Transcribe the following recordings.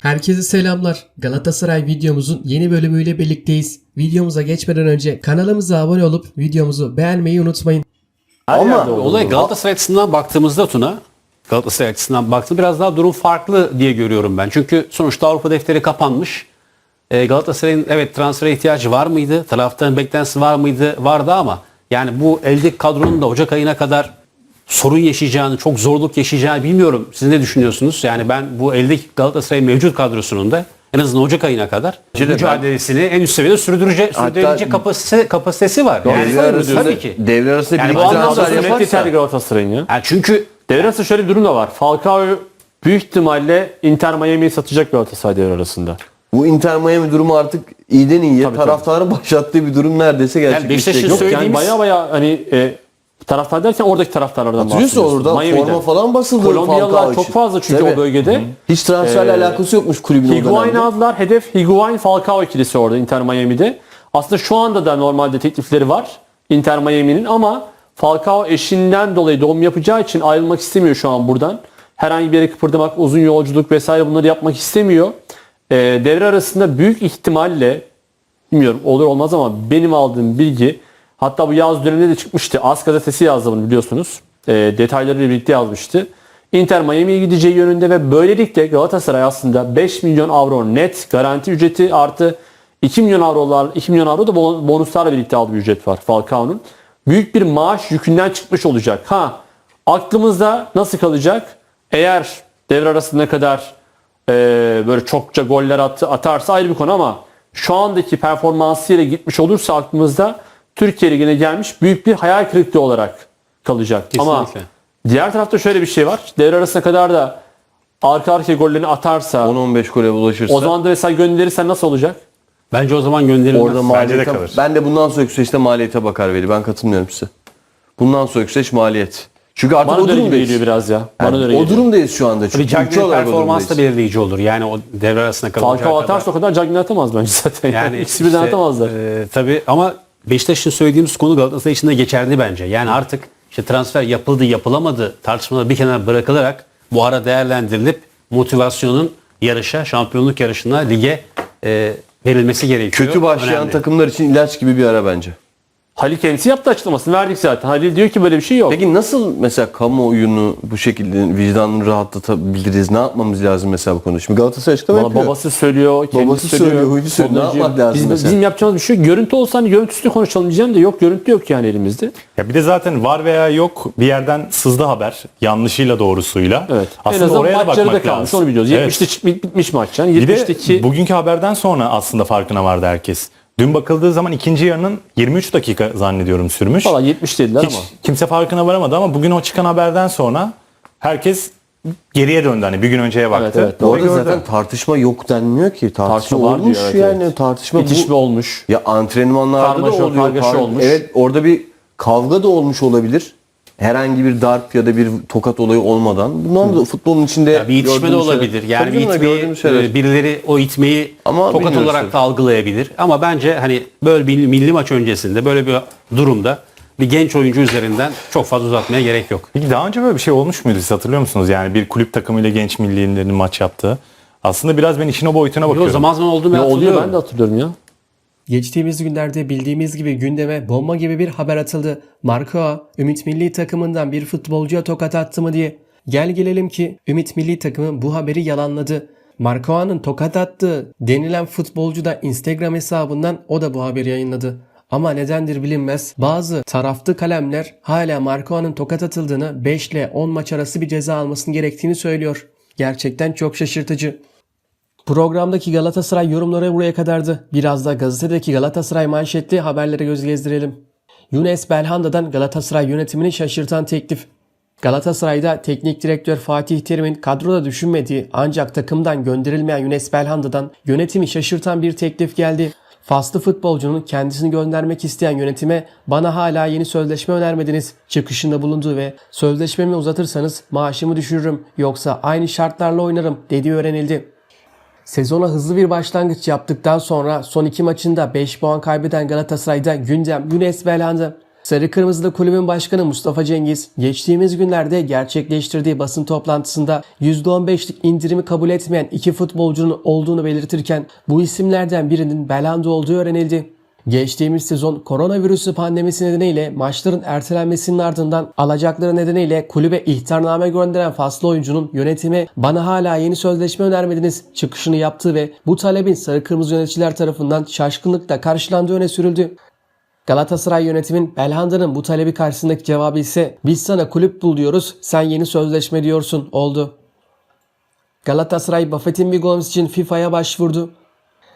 Herkese selamlar. Galatasaray videomuzun yeni bölümüyle birlikteyiz. Videomuza geçmeden önce kanalımıza abone olup videomuzu beğenmeyi unutmayın. Ama Olay Galatasaray açısından baktığımızda Tuna, Galatasaray açısından baktığımda biraz daha durum farklı diye görüyorum ben. Çünkü sonuçta Avrupa defteri kapanmış. Ee, Galatasaray'ın evet transfere ihtiyacı var mıydı? Taraftarın beklentisi var mıydı? Vardı ama yani bu eldeki kadronun da Ocak ayına kadar sorun yaşayacağını, çok zorluk yaşayacağını bilmiyorum. Siz ne düşünüyorsunuz? Yani ben bu eldeki Galatasaray mevcut kadrosunun da en azından Ocak ayına kadar Bence de ben- mücadelesini en üst seviyede sürdürece, sürdürebilecek kapasite, kapasitesi var. devre Yani, arasında, tabii ki. devre arasında Yani bir transfer yaparsa Galatasaray'ın ya. Yani çünkü Devre arasında şöyle bir durum da var. Falcao büyük ihtimalle Inter Miami'yi satacak Galatasaray devre arasında. bu Inter Miami durumu artık iyiden iyiye taraftarın başlattığı bir durum neredeyse gerçekleşecek. Beşiktaş'ın Yok, söyle- Yani Söylediğimiz- baya baya hani e, taraftar derken oradaki taraftarlardan Hatırlıyorsun bahsediyorsun. orada Miami'den. forma falan basıldı Kolombiyalılar çok için. fazla çünkü Tabii. o bölgede. Hiç transferle Ee, alakası yokmuş kulübün o Higuain dönemde. aldılar. Hedef Higuain Falcao ikilisi orada Inter Miami'de. Aslında şu anda da normalde teklifleri var Inter Miami'nin ama Falcao eşinden dolayı doğum yapacağı için ayrılmak istemiyor şu an buradan. Herhangi bir yere kıpırdamak, uzun yolculuk vesaire bunları yapmak istemiyor. Ee, devre arasında büyük ihtimalle bilmiyorum olur olmaz ama benim aldığım bilgi hatta bu yaz döneminde de çıkmıştı. As gazetesi yazdı bunu biliyorsunuz. E, detaylarıyla birlikte yazmıştı. Inter Miami'ye gideceği yönünde ve böylelikle Galatasaray aslında 5 milyon avro net garanti ücreti artı 2 milyon avrolar 2 milyon avro da bon- bonuslarla birlikte aldığı bir ücret var Falcao'nun. Büyük bir maaş yükünden çıkmış olacak. Ha aklımızda nasıl kalacak? Eğer devre arasında ne kadar e, böyle çokça goller attı, atarsa ayrı bir konu ama şu andaki performansıyla gitmiş olursa aklımızda Türkiye Ligi'ne gelmiş büyük bir hayal kırıklığı olarak kalacak. Ama Kesinlikle. diğer tarafta şöyle bir şey var. Devre arasına kadar da arka arkaya gollerini atarsa 10-15 gole ulaşırsa o zaman da mesela gönderirsen nasıl olacak? bence o zaman gönderilmez. orada maliyete, kalır. ben de bundan sonraki süreçte maliyete bakar Veli. Ben katılmıyorum size. Bundan sonraki süreç maliyet. Çünkü artık Bana o durumdayız. geliyor biraz ya. Bana Yani o durumdayız şu anda. Çünkü Cagney'in performansı da belirleyici olur. Yani o devre arasında kalacağı Falcao kadar. atarsa o kadar Cagney atamaz bence zaten. Yani Yani ikisi birden işte, atamazlar. e, tabii ama Beşiktaş'ın söylediğimiz konu Galatasaray için de geçerli bence. Yani artık işte transfer yapıldı yapılamadı tartışmaları bir kenara bırakılarak bu ara değerlendirilip motivasyonun yarışa, şampiyonluk yarışına, lige e, verilmesi gerekiyor. Kötü başlayan Önemli. takımlar için ilaç gibi bir ara bence. Halil kendisi yaptı açıklamasını verdik zaten. Halil diyor ki böyle bir şey yok. Peki nasıl mesela kamuoyunu bu şekilde vicdanını rahatlatabiliriz? Ne yapmamız lazım mesela bu konuda? Şimdi Galatasaray açıklama Bana yapıyor. babası söylüyor, kendisi Babası söylüyor. söylüyor, huylu söylüyor. Ne Sonracı- yapmak lazım Bizim, mesela? bizim yapacağımız bir şey yok. Görüntü olsa hani görüntüsünü konuşalım diyeceğim de yok görüntü yok yani elimizde. Ya bir de zaten var veya yok bir yerden sızdı haber. Yanlışıyla doğrusuyla. Evet. Aslında en azından oraya da maç yarıda bakmak kalmış lazım. onu biliyoruz. Evet. 70'te çık- bit- bitmiş maç yani. Bir de 70'teki bugünkü haberden sonra aslında farkına vardı herkes. Dün bakıldığı zaman ikinci yarının 23 dakika zannediyorum sürmüş. falan 70 dediler Hiç ama. kimse farkına varamadı ama bugün o çıkan haberden sonra herkes geriye döndü. Hani bir gün önceye baktı. Evet, evet. Arada gördü. zaten tartışma yok denmiyor ki. Tartışma, Tartışma var olmuş diyor, evet, yani. evet. Tartışma İtişme bu. olmuş. Ya antrenmanlarda Karmaşa, da oluyor. kargaşa Kar- olmuş. Evet orada bir kavga da olmuş olabilir. Herhangi bir darp ya da bir tokat olayı olmadan. Bunlar da futbolun içinde Ya bir itişme de olabilir. şeyler. Yani bir itmeyi şeyler. birileri o itmeyi Ama tokat olarak tabii. da algılayabilir. Ama bence hani böyle bir milli maç öncesinde böyle bir durumda bir genç oyuncu üzerinden çok fazla uzatmaya gerek yok. Peki daha önce böyle bir şey olmuş muydu siz hatırlıyor musunuz? Yani bir kulüp takımıyla genç millilerin maç yaptığı. Aslında biraz ben işin o boyutuna bakıyorum. zaman zaman oldu mu Ne oluyor hatırlıyorum. ben de hatırlıyorum ya. Geçtiğimiz günlerde bildiğimiz gibi gündeme bomba gibi bir haber atıldı. Marco, Ümit Milli takımından bir futbolcuya tokat attı mı diye. Gel gelelim ki Ümit Milli takımı bu haberi yalanladı. Marco'nun tokat attığı denilen futbolcu da Instagram hesabından o da bu haberi yayınladı. Ama nedendir bilinmez bazı taraftı kalemler hala Marco'nun tokat atıldığını 5 ile 10 maç arası bir ceza almasını gerektiğini söylüyor. Gerçekten çok şaşırtıcı. Programdaki Galatasaray yorumları buraya kadardı. Biraz da gazetedeki Galatasaray manşetli haberlere göz gezdirelim. Younes Belhanda'dan Galatasaray yönetimini şaşırtan teklif. Galatasaray'da teknik direktör Fatih Terim'in kadroda düşünmediği ancak takımdan gönderilmeyen Younes Belhanda'dan yönetimi şaşırtan bir teklif geldi. Faslı futbolcunun kendisini göndermek isteyen yönetime bana hala yeni sözleşme önermediniz çıkışında bulundu ve sözleşmemi uzatırsanız maaşımı düşürürüm yoksa aynı şartlarla oynarım dediği öğrenildi. Sezona hızlı bir başlangıç yaptıktan sonra son iki maçında 5 puan kaybeden Galatasaray'da gündem Younes Belhanda. Sarı Kırmızılı Kulübün Başkanı Mustafa Cengiz, geçtiğimiz günlerde gerçekleştirdiği basın toplantısında %15'lik indirimi kabul etmeyen iki futbolcunun olduğunu belirtirken bu isimlerden birinin Belhanda olduğu öğrenildi. Geçtiğimiz sezon koronavirüsü pandemisi nedeniyle maçların ertelenmesinin ardından alacakları nedeniyle kulübe ihtarname gönderen faslı oyuncunun yönetime bana hala yeni sözleşme önermediniz çıkışını yaptığı ve bu talebin sarı kırmızı yöneticiler tarafından şaşkınlıkla karşılandığı öne sürüldü. Galatasaray yönetimin Belhanda'nın bu talebi karşısındaki cevabı ise biz sana kulüp bul diyoruz sen yeni sözleşme diyorsun oldu. Galatasaray Buffett'in Gomes için FIFA'ya başvurdu.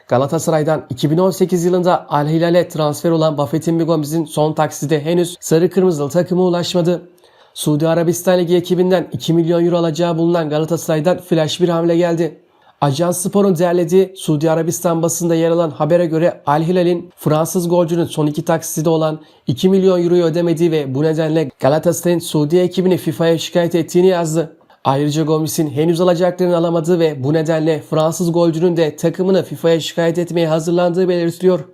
Galatasaray'dan 2018 yılında Al Hilal'e transfer olan Buffett'in Gomez'in son taksidi henüz sarı kırmızılı takıma ulaşmadı. Suudi Arabistan Ligi ekibinden 2 milyon euro alacağı bulunan Galatasaray'dan flash bir hamle geldi. Ajans Spor'un derlediği Suudi Arabistan basında yer alan habere göre Al Hilal'in Fransız golcünün son iki taksidi olan 2 milyon euroyu ödemediği ve bu nedenle Galatasaray'ın Suudi ekibini FIFA'ya şikayet ettiğini yazdı. Ayrıca Gomis'in henüz alacaklarını alamadığı ve bu nedenle Fransız golcünün de takımını FIFA'ya şikayet etmeye hazırlandığı belirtiliyor.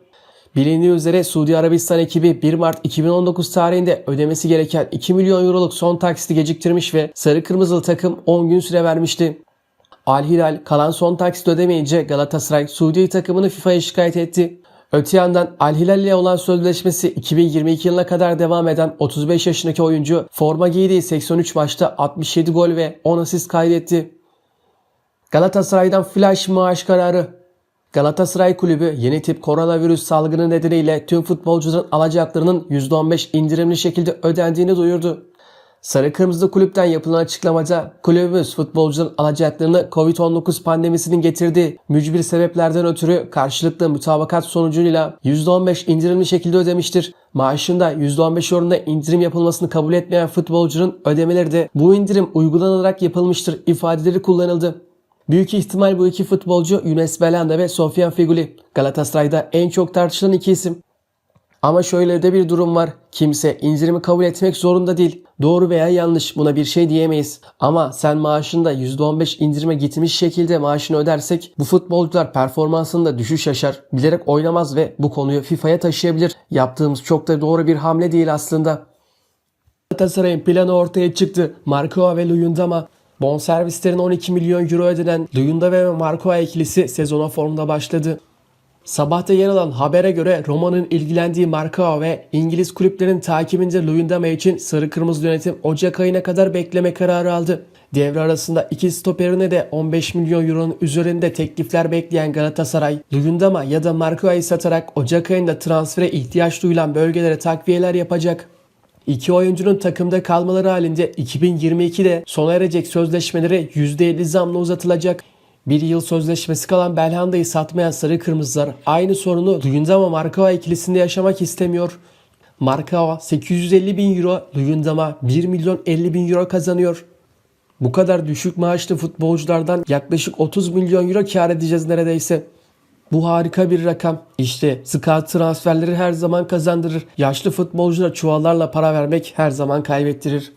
Bilindiği üzere Suudi Arabistan ekibi 1 Mart 2019 tarihinde ödemesi gereken 2 milyon euroluk son taksiti geciktirmiş ve sarı kırmızılı takım 10 gün süre vermişti. Al Hilal kalan son taksit ödemeyince Galatasaray Suudi takımını FIFA'ya şikayet etti. Öte yandan Al Hilal ile olan sözleşmesi 2022 yılına kadar devam eden 35 yaşındaki oyuncu forma giydiği 83 maçta 67 gol ve 10 asist kaydetti. Galatasaray'dan flash maaş kararı. Galatasaray Kulübü yeni tip koronavirüs salgını nedeniyle tüm futbolcuların alacaklarının %15 indirimli şekilde ödendiğini duyurdu. Sarı Kırmızı Kulüpten yapılan açıklamada kulübümüz futbolcuların alacaklarını Covid-19 pandemisinin getirdiği mücbir sebeplerden ötürü karşılıklı mütabakat sonucuyla %15 indirimli şekilde ödemiştir. Maaşında %15 oranında indirim yapılmasını kabul etmeyen futbolcunun ödemeleri de bu indirim uygulanarak yapılmıştır ifadeleri kullanıldı. Büyük ihtimal bu iki futbolcu Yunus Belhanda ve Sofyan Feguli. Galatasaray'da en çok tartışılan iki isim. Ama şöyle de bir durum var. Kimse indirimi kabul etmek zorunda değil. Doğru veya yanlış buna bir şey diyemeyiz. Ama sen maaşında %15 indirime gitmiş şekilde maaşını ödersek bu futbolcular performansında düşüş yaşar. Bilerek oynamaz ve bu konuyu FIFA'ya taşıyabilir. Yaptığımız çok da doğru bir hamle değil aslında. Galatasaray'ın planı ortaya çıktı. Marco ve Luyendama Bonservislerin 12 milyon euro ödenen Luyenda ve Marco ikilisi sezona formda başladı. Sabahta yer alan habere göre Roma'nın ilgilendiği Marcao ve İngiliz kulüplerin takibinde Luyendama için sarı kırmızı yönetim Ocak ayına kadar bekleme kararı aldı. Devre arasında iki stoperine de 15 milyon euronun üzerinde teklifler bekleyen Galatasaray, Luyendama ya da Marcao'yu satarak Ocak ayında transfere ihtiyaç duyulan bölgelere takviyeler yapacak. İki oyuncunun takımda kalmaları halinde 2022'de sona erecek sözleşmeleri %50 zamla uzatılacak. Bir yıl sözleşmesi kalan Belhanda'yı satmayan Sarı Kırmızılar aynı sorunu Luyendama Markava ikilisinde yaşamak istemiyor. Markava 850 bin euro, Luyendama 1 milyon 50 bin euro kazanıyor. Bu kadar düşük maaşlı futbolculardan yaklaşık 30 milyon euro kar edeceğiz neredeyse. Bu harika bir rakam. İşte scout transferleri her zaman kazandırır. Yaşlı futbolculara çuvallarla para vermek her zaman kaybettirir.